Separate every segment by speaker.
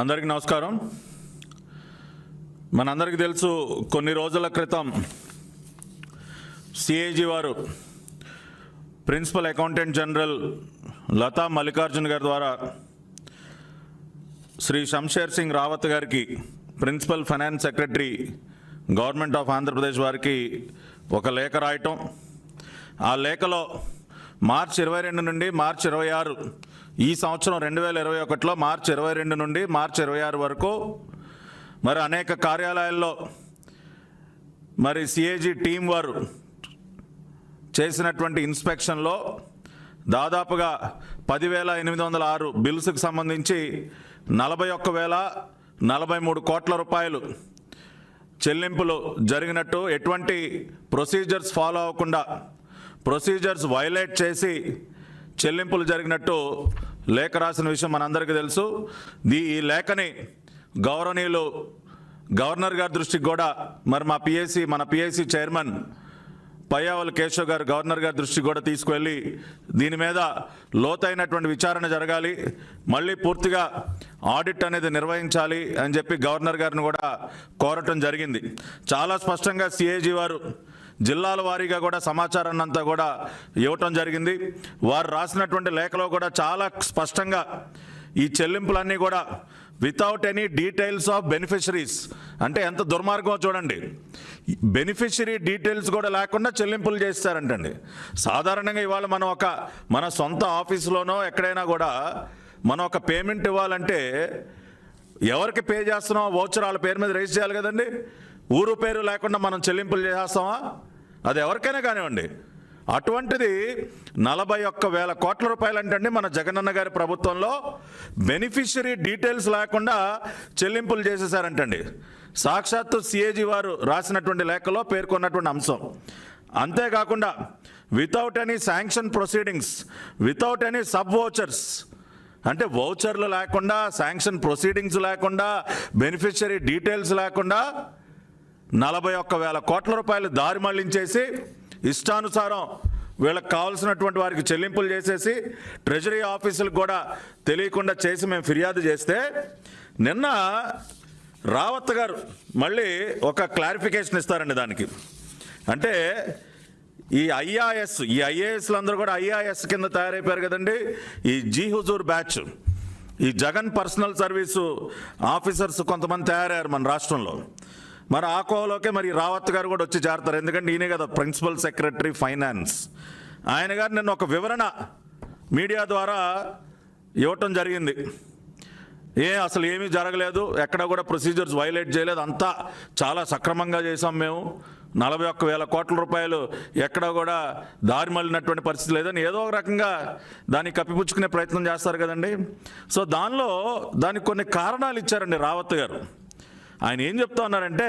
Speaker 1: అందరికీ నమస్కారం. మనందరికీ తెలుసు కొన్ని రోజుల క్రితం సిఏజీ వారు principal accountant general Latha Mallikarjun గారి ద్వారా శ్రీ శంషేర్ సింగ్ రావత్ గారికి principal finance secretary government of Andhra Pradesh వారికి ఒక లేఖ రాయటం. ఆ లేఖలో మార్చి ఇరవై రెండు నుండి మార్చి ఇరవై ఆరు ఈ సంవత్సరం రెండు వేల ఇరవై ఒకటిలో మార్చి ఇరవై రెండు నుండి మార్చి ఇరవై ఆరు వరకు మరి అనేక కార్యాలయాల్లో మరి సిఏజీ టీం వారు చేసినటువంటి ఇన్స్పెక్షన్లో దాదాపుగా పదివేల ఎనిమిది వందల ఆరు బిల్స్కి సంబంధించి నలభై ఒక్క వేల నలభై మూడు కోట్ల రూపాయలు చెల్లింపులు జరిగినట్టు ఎటువంటి ప్రొసీజర్స్ ఫాలో అవ్వకుండా ప్రొసీజర్స్ వైలేట్ చేసి చెల్లింపులు జరిగినట్టు లేఖ రాసిన విషయం మనందరికీ తెలుసు. దీ ఈ లేఖని గౌరవనీయులు గవర్నర్ గారి దృష్టికి కూడా మరి మా పిఎస్సి మన పిఎస్సి చైర్మన్ పయ్యావల్ కేశవ్ గారు గవర్నర్ గారి దృష్టికి కూడా తీసుకువెళ్ళి దీని మీద లోతైనటువంటి విచారణ జరగాలి. మళ్ళీ పూర్తిగా ఆడిట్ అనేది నిర్వహించాలి అని చెప్పి గవర్నర్ గారిని కూడా కోరటం జరిగింది. చాలా స్పష్టంగా సిఏజీ వారు జిల్లాల వారీగా కూడా సమాచారాన్ని అంతా కూడా ఇవ్వటం జరిగింది. వారు రాసినటువంటి లేఖలో కూడా చాలా స్పష్టంగా ఈ చెల్లింపులన్నీ కూడా without any details of beneficiaries అంటే ఎంత దుర్మార్గమో చూడండి. బెనిఫిషరీ డీటెయిల్స్ కూడా లేకుండా చెల్లింపులు చేస్తారంటండి. సాధారణంగా ఇవాళ మనం ఒక మన సొంత ఆఫీసులోనో ఎక్కడైనా కూడా మనం ఒక పేమెంట్ ఇవ్వాలంటే ఎవరికి పే చేస్తున్నామో వౌచర్ వాళ్ళ పేరు మీద రైజ్ చేయాలి కదండి. ఊరు పేరు లేకుండా మనం చెల్లింపులు చేసేస్తామా? అది ఎవరికైనా కానివ్వండి. అటువంటిది నలభై ఒక్క వేల కోట్ల రూపాయలు అంటండి మన జగనన్న గారి ప్రభుత్వంలో. బెనిఫిషరీ డీటెయిల్స్ లేకుండా చెల్లింపులు చేసేసారంటండి. సాక్షాత్తు సిఏజీ వారు రాసినటువంటి లేఖలో పేర్కొన్నటువంటి అంశం. అంతేకాకుండా without any sanction proceedings without any sub vouchers అంటే వౌచర్లు లేకుండా శాంక్షన్ ప్రొసీడింగ్స్ లేకుండా బెనిఫిషరీ డీటెయిల్స్ లేకుండా నలభై ఒక్క వేల కోట్ల రూపాయలు దారి మళ్ళించేసి ఇష్టానుసారం వీళ్ళకి కావాల్సినటువంటి వారికి చెల్లింపులు చేసేసి ట్రెజరీ ఆఫీసులకు కూడా తెలియకుండా చేసి మేము ఫిర్యాదు చేస్తే నిన్న రావత్ గారు మళ్ళీ ఒక క్లారిఫికేషన్ ఇస్తారండి దానికి. అంటే ఈ ఐఆర్ఎస్ ఈ ఐఏఎస్లు అందరూ కూడా ఐఆర్ఎస్ కింద తయారైపోయారు కదండి. ఈ జీ హుజూర్ బ్యాచ్ ఈ జగన్ పర్సనల్ సర్వీసు ఆఫీసర్స్ కొంతమంది తయారయ్యారు మన రాష్ట్రంలో. మరి ఆ కోవలోకే మరి రావత్ గారు కూడా వచ్చి చేరతారు ఎందుకంటే ఈయనే కదా ప్రిన్సిపల్ సెక్రటరీ ఫైనాన్స్. ఆయన గారు నిన్న ఒక వివరణ మీడియా ద్వారా ఇవ్వటం జరిగింది. ఏ అసలు ఏమీ జరగలేదు. ఎక్కడ కూడా ప్రొసీజర్స్ వైలేట్ చేయలేదు. అంతా చాలా సక్రమంగా చేసాం మేము. నలభై ఒక్క వేల కోట్ల రూపాయలు ఎక్కడ కూడా దారి మళ్ళినటువంటి పరిస్థితి లేదని ఏదో ఒక రకంగా దాన్ని కప్పిపుచ్చుకునే ప్రయత్నం చేస్తారు కదండి. సో దానిలో దానికి కొన్ని కారణాలు ఇచ్చారండి రావత్ గారు. ఆయన ఏం చెప్తా ఉన్నారంటే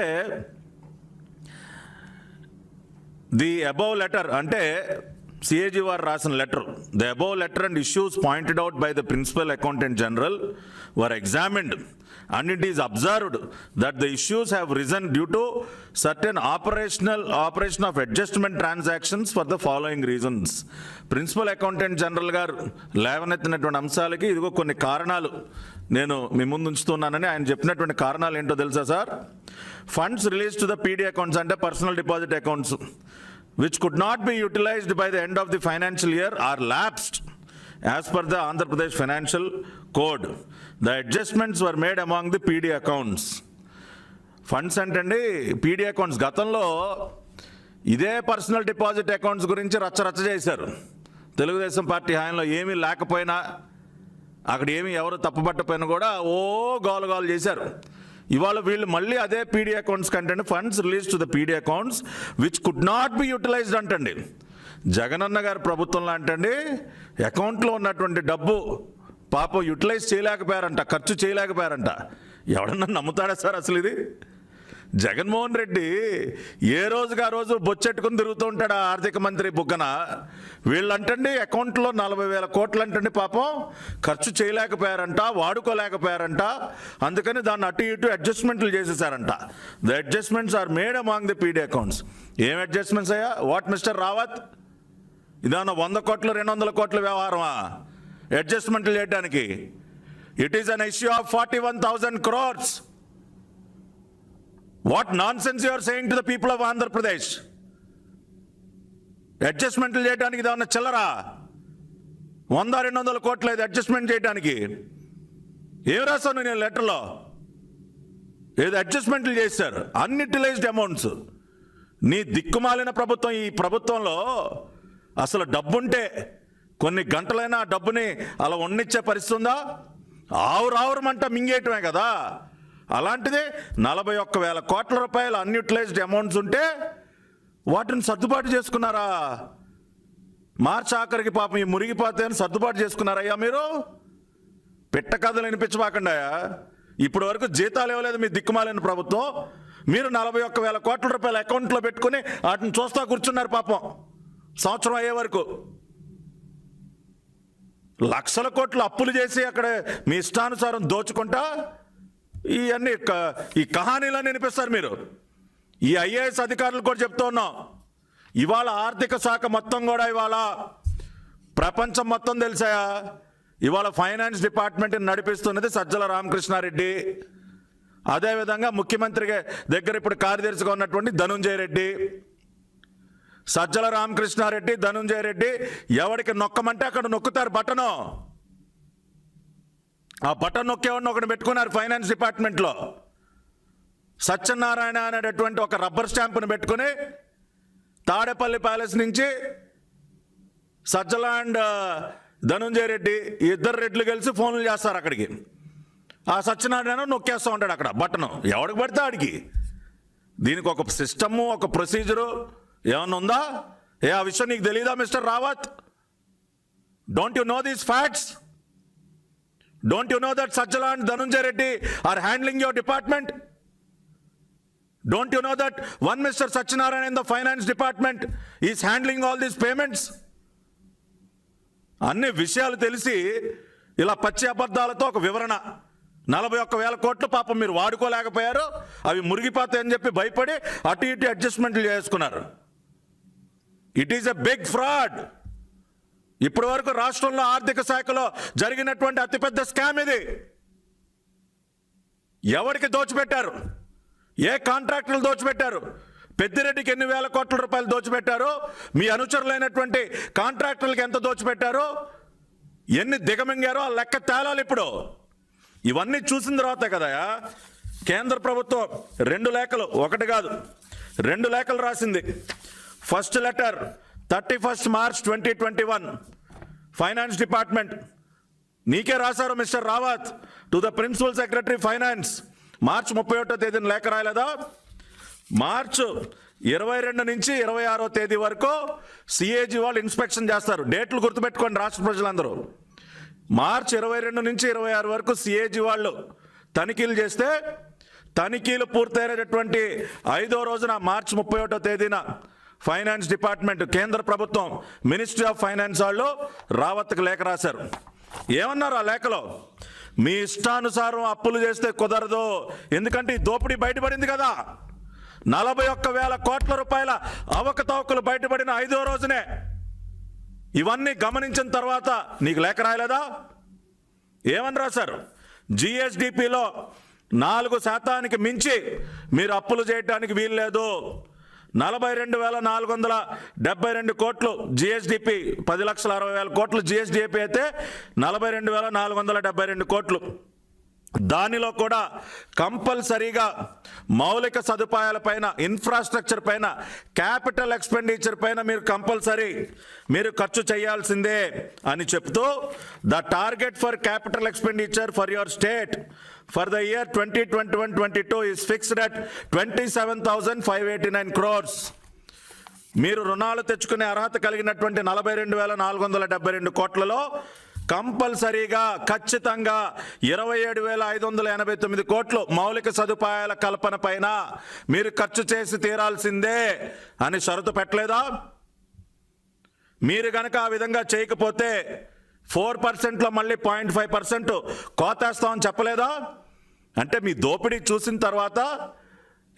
Speaker 1: ది అబౌవ్ లెటర్ అంటే సిఏజీ వారు రాసిన letter the above letter and issues pointed out by the principal accountant general were examined and it is observed that the issues have risen due to certain operational operation of adjustment transactions for the following reasons. Principal accountant general garu లేవనెత్తినటువంటి అంశాలకి ఇదిగో కొన్ని కారణాలు. నేను మీ ముందుంచుతున్నానని ఆయన చెప్పినటువంటి కారణాలు ఏంటో తెలుసా sir? Funds release to the PD accounts అంటే personal deposit accounts which could not be utilised by the end of the financial year or lapsed as per the Andhra Pradesh financial code the adjustments were made among the PD accounts funds అంటండి PD accounts గతంలో ఇదే personal deposit accounts గురించి రచ్చ రచ్చ చేశారు. Telugu Desam party హాయంలో ఏమీ లేకపోయినా అక్కడ ఏమి ఎవరు తప్పుపట్టపోయినా కూడా ఓ గోలు గోలు చేశారు. ఇవాళ వీళ్ళు మళ్ళీ అదే పీడీ అకౌంట్స్ కంటే funds release to the PD accounts which could not be utilised అంటండి. జగనన్న గారి ప్రభుత్వంలో అంటండి అకౌంట్లో ఉన్నటువంటి డబ్బు పాపం యూటిలైజ్ చేయలేకపోయారంట ఖర్చు చేయలేకపోయారంట. ఎవడన్నా నమ్ముతాడా సార్ అసలు ఇది? జగన్మోహన్ రెడ్డి ఏ రోజుగా రోజు బొచ్చెట్టుకుని తిరుగుతూ ఉంటాడు ఆర్థిక మంత్రి బుగ్గన? వీళ్ళంటండి అకౌంట్లో నలభై వేల కోట్లు అంటండి పాపం. ఖర్చు చేయలేకపోయారంట వాడుకోలేకపోయారంట. అందుకని దాన్ని అటు ఇటు అడ్జస్ట్మెంట్లు చేసేసారంట. The adjustments are made among the PD accounts ఏం అడ్జస్ట్మెంట్స్ అయ్యా? వాట్ మిస్టర్ రావత్ ఇదేమన్నా వంద కోట్లు రెండు వందల కోట్ల వ్యవహారమా? అడ్జస్ట్మెంట్లు చేయడానికి it is an issue of forty one thousand crores what nonsense are saying to the people of Andhra అడ్జస్ట్మెంట్లు చేయడానికి ఏమన్నా చిల్లరా? వంద రెండు వందల కోట్లు ఇది అడ్జస్ట్మెంట్ చేయడానికి? ఏం రాశాను నేను లెటర్లో ఏదో అడ్జస్ట్మెంట్లు చేశారు? అన్యూటిలైజ్డ్ అమౌంట్స్ నీ దిక్కుమాలిన ప్రభుత్వం ఈ ప్రభుత్వంలో అసలు డబ్బుంటే కొన్ని గంటలైనా ఆ డబ్బుని అలా ఉన్నిచ్చే పరిస్థితి ఉందా? ఆవురావురమంట మింగేయటమే కదా. అలాంటిది నలభై ఒక్క వేల కోట్ల రూపాయలు అన్యూటిలైజ్డ్ అమౌంట్స్ ఉంటే వాటిని సర్దుబాటు చేసుకున్నారా? మార్చి ఆఖరికి పాపం ఈ మురిగిపోతే అని సర్దుబాటు చేసుకున్నారయ్యా మీరు? పిట్ట కథలు వినిపించబాకండా ఇప్పటి వరకు జీతాలు ఇవ్వలేదు మీ దిక్కుమాలిన ప్రభుత్వం. మీరు నలభై ఒక్క వేల కోట్ల రూపాయల అకౌంట్లో పెట్టుకుని వాటిని చూస్తా కూర్చున్నారు పాపం. సంవత్సరం అయ్యే వరకు. లక్షల కోట్లు అప్పులు చేసి అక్కడ మీ ఇష్టానుసారం దోచుకుంటా ఇవన్నీ ఈ కహానీలన్నీ వినిపిస్తారు మీరు. ఈ ఐఏఎస్ అధికారులు కూడా చెప్తూ ఉన్నాం. ఇవాళ ఆర్థిక శాఖ మొత్తం కూడా ఇవాళ ప్రపంచం మొత్తం తెలిసాయా ఇవాళ ఫైనాన్స్ డిపార్ట్మెంట్ నడిపిస్తున్నది సజ్జల రామకృష్ణారెడ్డి. అదేవిధంగా ముఖ్యమంత్రి దగ్గర ఇప్పుడు కార్యదర్శిగా ఉన్నటువంటి ధనుంజయ రెడ్డి. సజ్జల రామకృష్ణారెడ్డి ధనుంజయ రెడ్డి ఎవరికి నొక్కమంటే అక్కడ నొక్కుతారు బటను. ఆ బటన్ నొక్కేవాడిని ఒకటి పెట్టుకున్నారు ఫైనాన్స్ డిపార్ట్మెంట్లో. సత్యనారాయణ అనేటటువంటి ఒక రబ్బర్ స్టాంపును పెట్టుకుని తాడేపల్లి ప్యాలెస్ నుంచి సజ్జల అండ్ ధనుంజయ రెడ్డి ఇద్దరు రెడ్లు కలిసి ఫోన్లు చేస్తారు అక్కడికి. ఆ సత్యనారాయణ నొక్కేస్తూ ఉంటాడు అక్కడ బటను. ఎవడికి పడితే ఆడికి. దీనికి ఒక సిస్టము ఒక ప్రొసీజరు ఏమన్నా ఉందా? ఏ ఆ విషయం నీకు తెలియదా mister Rawat? Don't you know these facts don't you know that Sajjala and Dhanunjaya Reddy are handling your department don't you know that one mister Satyanarayana in the finance department is handling all these payments అన్ని విషయాలు తెలిసి ఇలా పచ్చి అబద్ధాలతో ఒక వివరణ. నలభై ఒక్క వేల కోట్లు పాపం మీరు వాడుకోలేకపోయారు. అవి మురిగిపోతాయని చెప్పి భయపడి అటు ఇటు అడ్జస్ట్మెంట్లు చేసుకున్నారు. It is a big fraud ఇప్పటి వరకు రాష్ట్రంలో ఆర్థిక శాఖలో జరిగినటువంటి అతిపెద్ద స్కామ్ ఇది. ఎవరికి దోచిపెట్టారు? ఏ కాంట్రాక్టులు దోచిపెట్టారు? పెద్దిరెడ్డికి ఎన్ని వేల కోట్ల రూపాయలు దోచిపెట్టారు? మీ అనుచరులైనటువంటి కాంట్రాక్టర్లకు ఎంత దోచిపెట్టారు? ఎన్ని దిగమింగారో ఆ లెక్క తేలాలి ఇప్పుడు. ఇవన్నీ చూసిన తర్వాత కదా కేంద్ర ప్రభుత్వం రెండు లేఖలు ఒకటి కాదు రెండు లేఖలు రాసింది. First letter thirty first March twenty twenty one finance department. నీకే రాశారు mister Rawat. To the principal secretary finance. March ముప్పై ఒకటో తేదీన లేఖ రాయలేదా? మార్చ్ ఇరవై రెండు నుంచి ఇరవై ఆరో తేదీ వరకు సిఏజీ వాళ్ళు ఇన్స్పెక్షన్ చేస్తారు. డేట్లు గుర్తుపెట్టుకోండి రాష్ట్ర ప్రజలందరూ. మార్చ్ ఇరవై రెండు నుంచి ఇరవై ఆరు వరకు సిఏజీ వాళ్ళు తనిఖీలు చేస్తే తనిఖీలు పూర్తయినటువంటి ఐదో రోజున మార్చి ముప్పై ఒకటో తేదీన ఫైనాన్స్ డిపార్ట్మెంట్ కేంద్ర ప్రభుత్వం మినిస్ట్రీ ఆఫ్ ఫైనాన్స్ వాళ్ళు రావత్కు లేఖ రాశారు. ఏమన్నారు ఆ లేఖలో? మీ ఇష్టానుసారం అప్పులు చేస్తే కుదరదు. ఎందుకంటే ఈ దోపిడీ బయటపడింది కదా. నలభై ఒక్క వేల కోట్ల రూపాయల అవకతవకలు బయటపడిన ఐదో రోజునే. ఇవన్నీ గమనించిన తర్వాత నీకు లేఖ రాయలేదా? ఏమని రాశారు? జిఎస్డిపిలో నాలుగు శాతానికి మించి మీరు అప్పులు చేయడానికి వీల్లేదు నలభై రెండు వేల నాలుగు వందల డెబ్బై రెండు కోట్లు జిఎస్డిపి పది లక్షల అరవై వేల కోట్లు జిఎస్డిపి అయితే నలభై రెండు వేల నాలుగు వందల డెబ్బై రెండు కోట్లు. దానిలో కూడా కంపల్సరీగా మౌలిక సదుపాయాల పైన ఇన్ఫ్రాస్ట్రక్చర్ పైన క్యాపిటల్ ఎక్స్పెండిచర్ పైన మీరు కంపల్సరీ మీరు ఖర్చు చేయాల్సిందే అని చెప్తూ the target for capital expenditure for your state for the year twenty twenty one twenty two is fixed at twenty seven thousand five eighty nine crores మీరు రుణాలు తెచ్చుకునే అర్హత కలిగినటువంటి నలభై రెండు వేల నాలుగు వందల డెబ్బై రెండు కోట్లలో కంపల్సరీగా ఖచ్చితంగా ఇరవై ఏడు వేల ఐదు వందల ఎనభై తొమ్మిది కోట్లు మౌలిక సదుపాయాల కల్పన పైన మీరు ఖర్చు చేసి తీరాల్సిందే అని షరతు పెట్టలేదా? మీరు గనక ఆ విధంగా చేయకపోతే ఫోర్ పర్సెంట్లో మళ్ళీ పాయింట్ ఫైవ్ పర్సెంట్ కోతేస్తామని చెప్పలేదా? అంటే మీ దోపిడీ చూసిన తర్వాత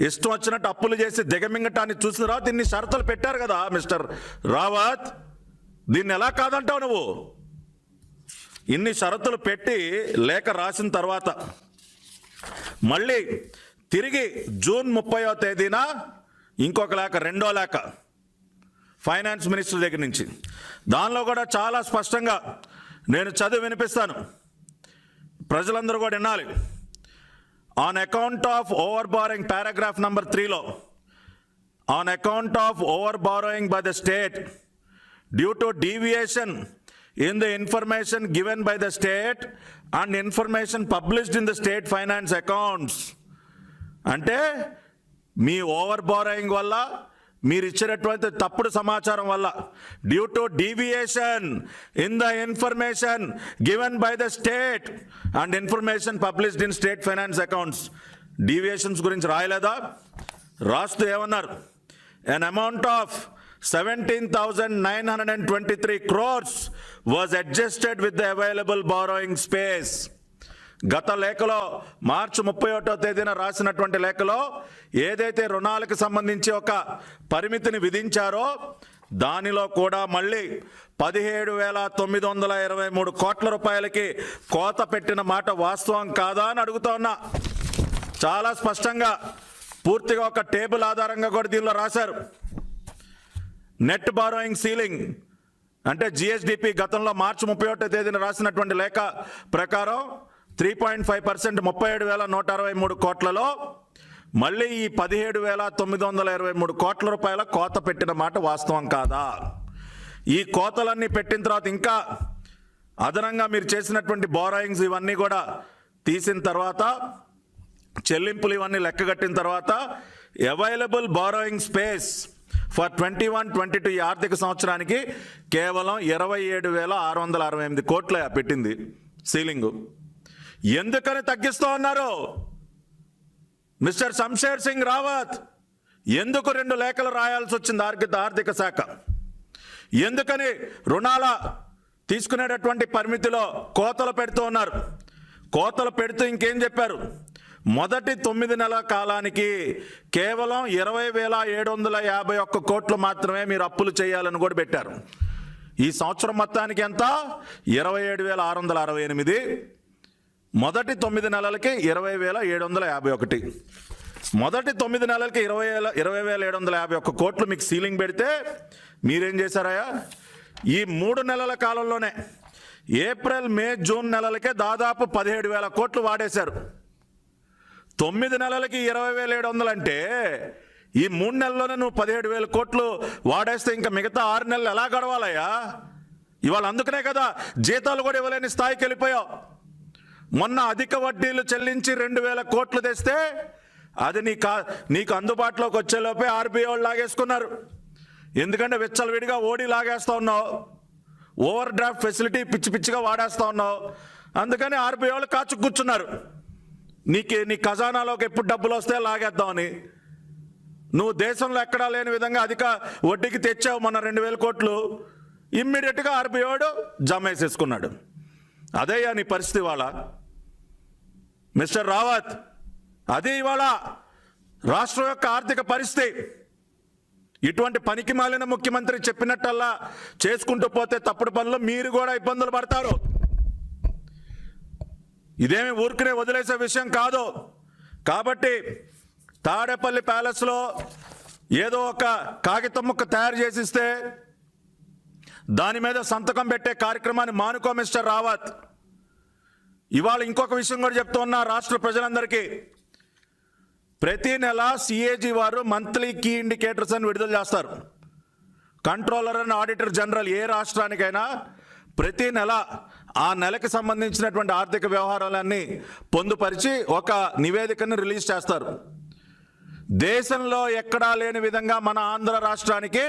Speaker 1: ఇష్టం వచ్చినట్టు అప్పులు చేసి దిగమింగటాన్ని చూసిన తర్వాత ఇన్ని షరతులు పెట్టారు కదా మిస్టర్ రావత్. దీన్ని ఎలా కాదంటావు నువ్వు? ఇన్ని షరతులు పెట్టి లేఖ రాసిన తర్వాత మళ్ళీ తిరిగి జూన్ ముప్పయో తేదీన ఇంకొక లేఖ రెండో లేఖ ఫైనాన్స్ మినిస్టర్ దగ్గర నుంచి. దానిలో కూడా చాలా స్పష్టంగా నేను చదివి వినిపిస్తాను. ప్రజలందరూ కూడా వినాలి. On account of over borrowing paragraph number త్రీలో on account of over borrowing by the state due to deviation in the information given by the state and information published in the state finance accounts అంటే మీ over borrowing వల్ల మీరు ఇచ్చినటువంటి తప్పుడు సమాచారం వల్ల due to deviation in the information given by the state and information published in state finance accounts deviations గురించి రాయలేదా? రాస్తూ ఏమన్నారు? An amount of 17,923 crores was adjusted with the available borrowing space. గత లేఖలో మార్చి ముప్పై ఒకటో తేదీన రాసినటువంటి లేఖలో ఏదైతే రుణాలకు సంబంధించి ఒక పరిమితిని విధించారో దానిలో కూడా మళ్ళీ పదిహేడు వేల తొమ్మిది వందల ఇరవై మూడు కోట్ల రూపాయలకి కోత పెట్టిన మాట వాస్తవం కాదా అని అడుగుతా ఉన్నా. చాలా స్పష్టంగా పూర్తిగా ఒక టేబుల్ ఆధారంగా కూడా దీనిలో రాశారు. నెట్ బారోయింగ్ సీలింగ్ అంటే జిఎస్డిపి గతంలో మార్చి ముప్పై ఒకటో తేదీన రాసినటువంటి లేఖ ప్రకారం త్రీ పాయింట్ ఫైవ్ పర్సెంట్ ముప్పై ఏడు వేల నూట అరవై మూడు కోట్లలో మళ్ళీ ఈ పదిహేడు వేల తొమ్మిది వందల ఇరవై మూడు కోట్ల రూపాయల కోత పెట్టిన మాట వాస్తవం కాదా? ఈ కోతలన్నీ పెట్టిన తర్వాత ఇంకా అదనంగా మీరు చేసినటువంటి బోరాయింగ్స్ ఇవన్నీ కూడా తీసిన తర్వాత చెల్లింపులు ఇవన్నీ లెక్కగట్టిన తర్వాత available borrowing space for twenty one twenty two ఈ ఆర్థిక సంవత్సరానికి కేవలం ఇరవై ఏడు వేల ఆరు వందల అరవై ఎనిమిది కోట్ల పెట్టింది సీలింగు ఎందుకని తగ్గిస్తూ ఉన్నారు మిస్టర్ శంషేర్ సింగ్ రావత్ ఎందుకు రెండు లేఖలు రాయాల్సి వచ్చింది ఆర్థిక ఆర్థిక శాఖ? ఎందుకని రుణాల తీసుకునేటటువంటి పరిమితిలో కోతలు పెడుతూ ఉన్నారు? కోతలు పెడుతూ ఇంకేం చెప్పారు? మొదటి తొమ్మిది నెలల కాలానికి కేవలం ఇరవై వేల ఏడు వందల యాభై ఒక్క కోట్లు మాత్రమే మీరు అప్పులు చేయాలని కూడా పెట్టారు. ఈ సంవత్సరం మొత్తానికి ఎంత? ఇరవై ఏడు వేల ఆరు వందల అరవై ఎనిమిది. మొదటి తొమ్మిది నెలలకి ఇరవై వేల ఏడు వందల యాభై ఒకటి. మొదటి తొమ్మిది నెలలకి ఇరవై వేల ఇరవై వేల ఏడు వందల యాభై ఒక్క కోట్లు మీకు సీలింగ్ పెడితే మీరేం చేశారయ్యా? ఈ మూడు నెలల కాలంలోనే ఏప్రిల్ మే జూన్ నెలలకే దాదాపు పదిహేడు వేల కోట్లు వాడేశారు. తొమ్మిది నెలలకి ఇరవై వేల ఏడు వందలు అంటే ఈ మూడు నెలల్లోనే నువ్వు పదిహేడు వేల కోట్లు వాడేస్తే ఇంకా మిగతా ఆరు నెలలు ఎలా గడవాలయ్యా? ఇవాళ అందుకనే కదా జీతాలు కూడా ఇవ్వలేని స్థాయికి వెళ్ళిపోయావు. మొన్న అధిక వడ్డీలు చెల్లించి రెండు వేల కోట్లు తెస్తే అది నీ కా నీకు అందుబాటులోకి వచ్చేలోపే ఆర్బీఐ వాళ్ళు లాగేసుకున్నారు. ఎందుకంటే విచ్చలవిడిగా ఓడి లాగేస్తా ఉన్నావు. ఓవర్ డ్రాఫ్ట్ ఫెసిలిటీ పిచ్చి పిచ్చిగా వాడేస్తా ఉన్నావు. అందుకని ఆర్బీఐ వాళ్ళు కాచు కూర్చున్నారు. నీకు నీ ఖజానాలోకి ఎప్పుడు డబ్బులు వస్తే లాగేద్దామని. నువ్వు దేశంలో ఎక్కడా లేని విధంగా అధిక వడ్డీకి తెచ్చావు మన రెండు వేల కోట్లు. ఇమ్మీడియట్గా ఆర్బీఐ వాడు జమ వేసేసుకున్నాడు అదే నీ పరిస్థితి వాళ్ళ మిస్టర్ రావత్ అది ఇవాళ రాష్ట్రం యొక్క ఆర్థిక పరిస్థితి. ఇటువంటి పనికి మాలిన ముఖ్యమంత్రి చెప్పినట్టల్లా చేసుకుంటూ పోతే తప్పుడు పనులు మీరు కూడా ఇబ్బందులు పడతారు. ఇదేమి ఊరికనే వదిలేసే విషయం కాదు. కాబట్టి తాడేపల్లి ప్యాలెస్లో ఏదో ఒక కాగితం ముక్క తయారు చేసిస్తే దాని మీద సంతకం పెట్టే కార్యక్రమాన్ని మానుకో మిస్టర్ రావత్. ఇవాళ ఇంకొక విషయం కూడా చెప్తున్నా రాష్ట్ర ప్రజలందరికీ. ప్రతి నెల సిఏజీ వారు మంత్లీ కీ ఇండికేటర్స్ అని విడుదల చేస్తారు. కంట్రోలర్ అండ్ ఆడిటర్ జనరల్ ఏ రాష్ట్రానికైనా ప్రతి నెల ఆ నెలకి సంబంధించినటువంటి ఆర్థిక వ్యవహారాలన్నీ పొందుపరిచి ఒక నివేదికను రిలీజ్ చేస్తారు. దేశంలో ఎక్కడా లేని విధంగా మన ఆంధ్ర రాష్ట్రానికి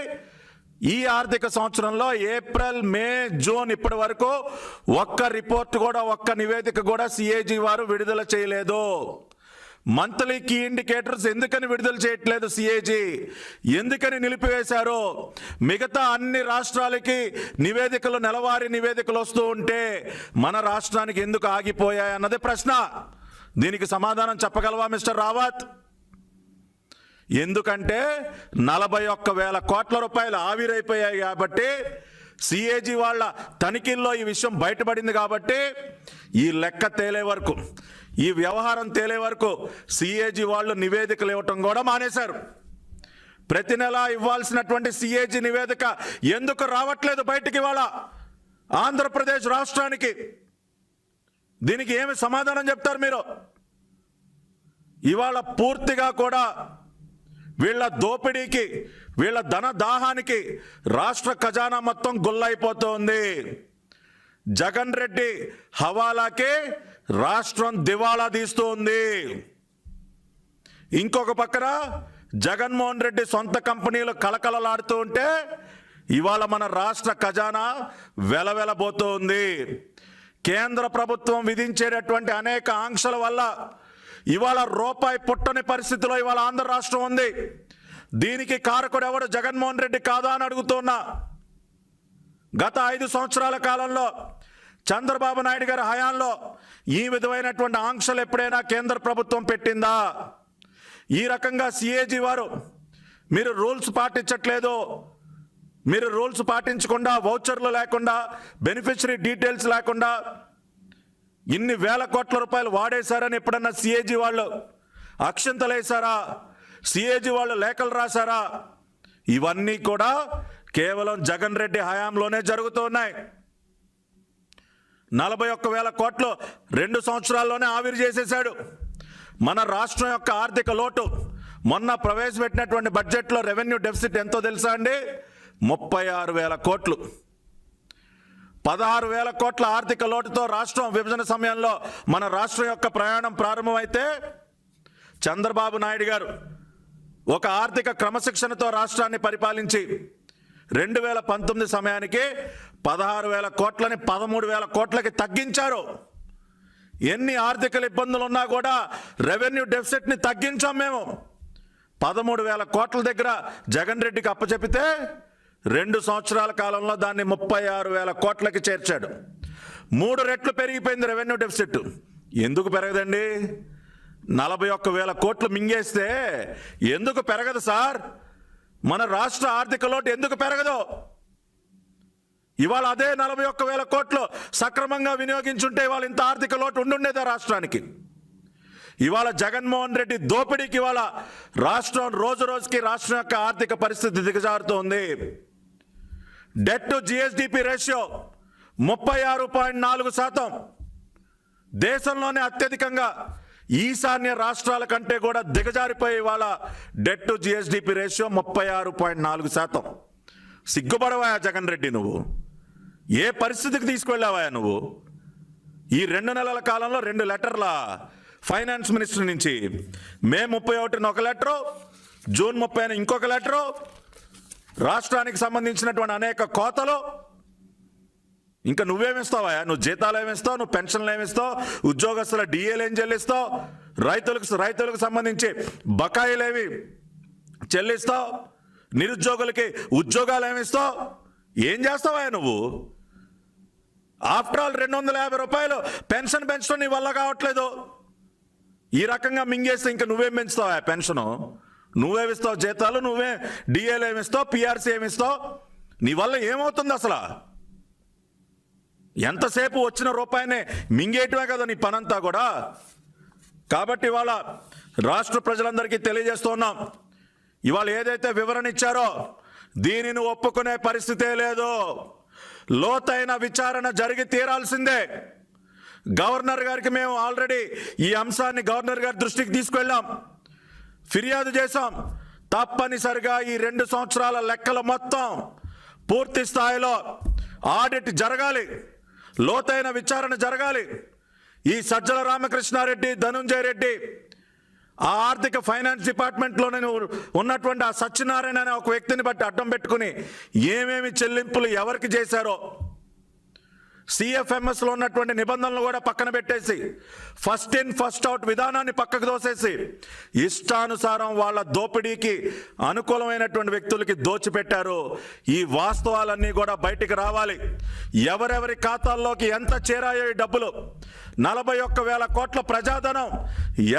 Speaker 1: ఈ ఆర్థిక సంవత్సరంలో ఏప్రిల్ మే జూన్ ఇప్పటి వరకు ఒక్క రిపోర్ట్ కూడా ఒక్క నివేదిక కూడా సిఏజీ వారు విడుదల చేయలేదు. మంత్లీ కీ ఇండికేటర్స్ ఎందుకని విడుదల చేయట్లేదు సిఏజీ? ఎందుకని నిలిపివేశారు? మిగతా అన్ని రాష్ట్రాలకి నివేదికలు నెలవారీ నివేదికలు వస్తూ ఉంటే మన రాష్ట్రానికి ఎందుకు ఆగిపోయాయి అన్నది ప్రశ్న. దీనికి సమాధానం చెప్పగలవా మిస్టర్ రావత్? ఎందుకంటే నలభై ఒక్క వేల కోట్ల రూపాయలు ఆవిరైపోయాయి కాబట్టి సిఏజీ వాళ్ళ తనిఖీల్లో ఈ విషయం బయటపడింది కాబట్టి ఈ లెక్క తేలే వరకు ఈ వ్యవహారం తేలే వరకు సిఏజీ వాళ్ళు నివేదికలు ఇవ్వటం కూడా మానేశారు. ప్రతి నెల ఇవ్వాల్సినటువంటి సిఏజీ నివేదిక ఎందుకు రావట్లేదు బయటికి ఇవాళ? ఆంధ్రప్రదేశ్ రాష్ట్రానికి. దీనికి ఏమి సమాధానం చెప్తారు మీరు? ఇవాళ పూర్తిగా కూడా వీళ్ళ దోపిడీకి వీళ్ళ ధన దాహానికి రాష్ట్ర ఖజానా మొత్తం గుల్లైపోతోంది. జగన్ రెడ్డి హవాలాకి రాష్ట్రం దివాళా తీస్తుంది. ఇంకొక పక్కన జగన్మోహన్ రెడ్డి సొంత కంపెనీలు కలకలలాడుతూ ఉంటే ఇవాళ మన రాష్ట్ర ఖజానా వెలవెలబోతోంది. కేంద్ర ప్రభుత్వం విధించేటటువంటి అనేక ఆంక్షల వల్ల ఇవాళ రూపాయి పుట్టని పరిస్థితిలో ఇవాళ ఆంధ్ర రాష్ట్రం ఉంది. దీనికి కారకుడు ఎవడు? జగన్మోహన్ రెడ్డి కాదా అని అడుగుతున్నా. గత ఐదు సంవత్సరాల కాలంలో చంద్రబాబు నాయుడు గారి హయాంలో ఈ విధమైనటువంటి ఆంక్షలు ఎప్పుడైనా కేంద్ర ప్రభుత్వం పెట్టిందా? ఈ రకంగా సిఏజీ వారు మీరు రూల్స్ పాటించట్లేదు. మీరు రూల్స్ పాటించకుండా వౌచర్లు లేకుండా బెనిఫిషరీ డీటెయిల్స్ లేకుండా ఇన్ని వేల కోట్ల రూపాయలు వాడేశారని ఎప్పుడన్నా సిఏజీ వాళ్ళు అక్షంతలేశారా? సిఏజీ వాళ్ళు లేఖలు రాశారా? ఇవన్నీ కూడా కేవలం జగన్ రెడ్డి హయాంలోనే జరుగుతూ ఉన్నాయి. నలభై ఒక్క వేల కోట్లు రెండు సంవత్సరాల్లోనే ఆవిరి చేసేశాడు. మన రాష్ట్రం యొక్క ఆర్థిక లోటు. మొన్న ప్రవేశపెట్టినటువంటి బడ్జెట్లో రెవెన్యూ డెఫిసిట్ ఎంతో తెలుసా అండి? ముప్పై ఆరు వేల కోట్లు. పదహారు వేల కోట్ల ఆర్థిక లోటుతో రాష్ట్రం విభజన సమయంలో మన రాష్ట్రం యొక్క ప్రయాణం ప్రారంభమైతే చంద్రబాబు నాయుడు గారు ఒక ఆర్థిక క్రమశిక్షణతో రాష్ట్రాన్ని పరిపాలించి రెండు వేల పంతొమ్మిది సమయానికి పదహారు వేల కోట్లని పదమూడు వేల కోట్లకి తగ్గించారు. ఎన్ని ఆర్థిక ఇబ్బందులు ఉన్నా కూడా రెవెన్యూ డెఫిసిట్ని తగ్గించాం మేము. పదమూడు వేల కోట్ల దగ్గర జగన్ రెడ్డికి అప్పచెపితే రెండు సంవత్సరాల కాలంలో దాన్ని ముప్పై ఆరు వేల కోట్లకి చేర్చాడు. మూడు రెట్లు పెరిగిపోయింది రెవెన్యూ డెఫిసిట్. ఎందుకు పెరగదండి? నలభై ఒక్క వేల కోట్లు మింగేస్తే ఎందుకు పెరగదు సార్? మన రాష్ట్ర ఆర్థిక లోటు ఎందుకు పెరగదు? ఇవాళ అదే నలభై ఒక్క వేల కోట్లు సక్రమంగా వినియోగించుంటే ఇవాళ ఇంత ఆర్థిక లోటు ఉండుండేదా రాష్ట్రానికి? ఇవాళ జగన్మోహన్ రెడ్డి దోపిడీకి ఇవాళ రాష్ట్రం రోజు రోజుకి రాష్ట్రం యొక్క ఆర్థిక పరిస్థితి దిగజారుతోంది. డెట్ టు జిఎస్డిపి రేషియో ముప్పై ఆరు పాయింట్ నాలుగు శాతం. దేశంలోనే అత్యధికంగా ఈశాన్య రాష్ట్రాల కంటే కూడా దిగజారిపోయి ఇవాళ డెట్ టు జిఎస్డిపి రేషియో ముప్పై ఆరు పాయింట్ నాలుగు శాతం. సిగ్గుపడవా జగన్ రెడ్డి నువ్వు? ఏ పరిస్థితికి తీసుకువెళ్ళావా నువ్వు? ఈ రెండు నెలల కాలంలో రెండు లెటర్ల ఫైనాన్స్ మినిస్టర్ నుంచి మే ముప్పై ఒకటిన ఒక లెటరు జూన్ ముప్పై ఇంకొక లెటరు రాష్ట్రానికి సంబంధించినటువంటి అనేక కోతలు. ఇంకా నువ్వేమిస్తావా నువ్వు జీతాలు ఏమిస్తావు నువ్వు పెన్షన్లు ఏమిస్తావు ఉద్యోగస్తుల డిఏలు ఏం చెల్లిస్తావు? రైతులకు రైతులకు సంబంధించి బకాయిలు ఏవి చెల్లిస్తావు? నిరుద్యోగులకి ఉద్యోగాలు ఏమిస్తావు ఏం చేస్తావా నువ్వు? ఆఫ్టర్ ఆల్ రెండు వందల యాభై రూపాయలు పెన్షన్ పెంచడం నీ వల్ల కావట్లేదు. ఈ రకంగా మింగేస్తే ఇంకా నువ్వేం పెంచుతావా పెన్షను? నువ్వేమిస్తావు జీతాలు నువ్వే డిఏలు ఏమిస్తావు పిఆర్సీ ఏమిస్తావు నీ వల్ల ఏమవుతుంది అసలు? ఎంతసేపు వచ్చిన రూపాయినే మింగేయటమే కదా నీ పనంతా కూడా? కాబట్టి ఇవాళ రాష్ట్ర ప్రజలందరికీ తెలియజేస్తున్నాం ఇవాళ ఏదైతే వివరణ ఇచ్చారో దీనిని ఒప్పుకునే పరిస్థితే లేదు. లోతైన విచారణ జరిగి తీరాల్సిందే. గవర్నర్ గారికి మేము ఆల్రెడీ ఈ అంశాన్ని గవర్నర్ గారి దృష్టికి తీసుకెళ్ళాం. ఫిర్యాదు చేశాం. తప్పనిసరిగా ఈ రెండు సంవత్సరాల లెక్కలు మొత్తం పూర్తి స్థాయిలో ఆడిట్ జరగాలి. లోతైన విచారణ జరగాలి. ఈ సజ్జల రామకృష్ణారెడ్డి ధనుంజయ రెడ్డి ఆ ఆర్థిక ఫైనాన్స్ డిపార్ట్మెంట్లో నేను ఉన్నటువంటి ఆ సత్యనారాయణ అనే ఒక వ్యక్తిని బట్టి అడ్డం పెట్టుకుని ఏమేమి చెల్లింపులు ఎవరికి చేశారో సిఎఫ్ఎంఎస్లో ఉన్నటువంటి నిబంధనలు కూడా పక్కన పెట్టేసి ఫస్ట్ ఇన్ ఫస్ట్ అవుట్ విధానాన్ని పక్కకు దోసేసి ఇష్టానుసారం వాళ్ళ దోపిడీకి అనుకూలమైనటువంటి వ్యక్తులకి దోచిపెట్టారు. ఈ వాస్తవాలన్నీ కూడా బయటికి రావాలి. ఎవరెవరి ఖాతాల్లోకి ఎంత చేరాయో ఈ డబ్బులు. నలభై ఒక్క వేల కోట్ల ప్రజాధనం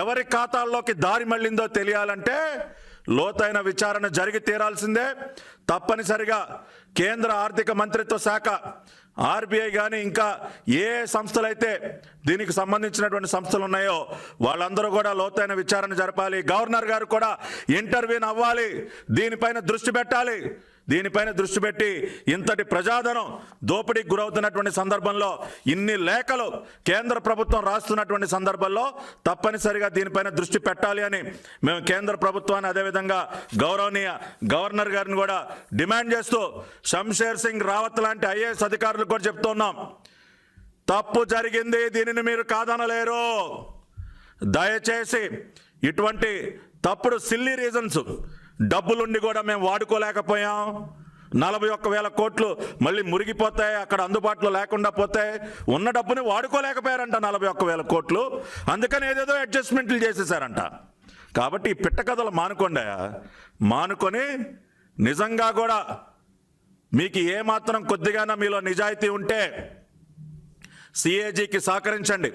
Speaker 1: ఎవరి ఖాతాల్లోకి దారి మళ్ళిందో తెలియాలంటే లోతైన విచారణ జరిగి తీరాల్సిందే. తప్పనిసరిగా కేంద్ర ఆర్థిక మంత్రిత్వ శాఖ ఆర్బీఐ కానీ ఇంకా ఏ సంస్థలైతే దీనికి సంబంధించినటువంటి సంస్థలు ఉన్నాయో వాళ్ళందరూ కూడా లోతైన విచారణ జరపాలి. గవర్నర్ గారు కూడా ఇంటర్వ్యూని అవ్వాలి. దీనిపైన దృష్టి పెట్టాలి. దీనిపైన దృష్టి పెట్టి ఇంతటి ప్రజాధనం దోపిడీకి గురవుతున్నటువంటి సందర్భంలో ఇన్ని లేఖలు కేంద్ర ప్రభుత్వం రాస్తున్నటువంటి సందర్భంలో తప్పనిసరిగా దీనిపైన దృష్టి పెట్టాలి అని మేము కేంద్ర ప్రభుత్వాన్ని అదేవిధంగా గౌరవనీయ గవర్నర్ గారిని కూడా డిమాండ్ చేస్తూ శంషేర్ సింగ్ రావత్ లాంటి ఐఏఎస్ అధికారులకు కూడా చెప్తున్నాం తప్పు జరిగింది దీనిని మీరు కాదనలేరు. దయచేసి ఇటువంటి తప్పుడు సిల్లీ రీజన్స్ డబ్బులుండి కూడా మేము వాడుకోలేకపోయాం. నలభై ఒక్క వేల కోట్లు మళ్ళీ మురిగిపోతాయి అక్కడ అందుబాటులో లేకుండా పోతాయి. ఉన్న డబ్బుని వాడుకోలేకపోయారంట నలభై ఒక్క వేల కోట్లు. అందుకని ఏదేదో అడ్జస్ట్మెంట్లు చేసేసారంట. కాబట్టి ఈ పిట్ట కథలు మానుకొని నిజంగా కూడా మీకు ఏమాత్రం కొద్దిగానా మీలో నిజాయితీ ఉంటే సిఏజీకి సహకరించండి.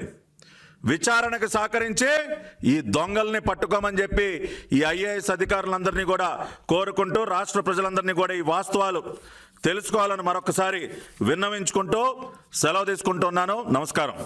Speaker 1: విచారణకు సహకరించి ఈ దొంగల్ని పట్టుకోమని చెప్పి ఈ ఐఏఎస్ అధికారులందరినీ కూడా కోరుకుంటూ రాష్ట్ర ప్రజలందరినీ కూడా ఈ వాస్తవాలు తెలుసుకోవాలని మరొకసారి విన్నవించుకుంటూ సెలవు తీసుకుంటున్నాను. నమస్కారం.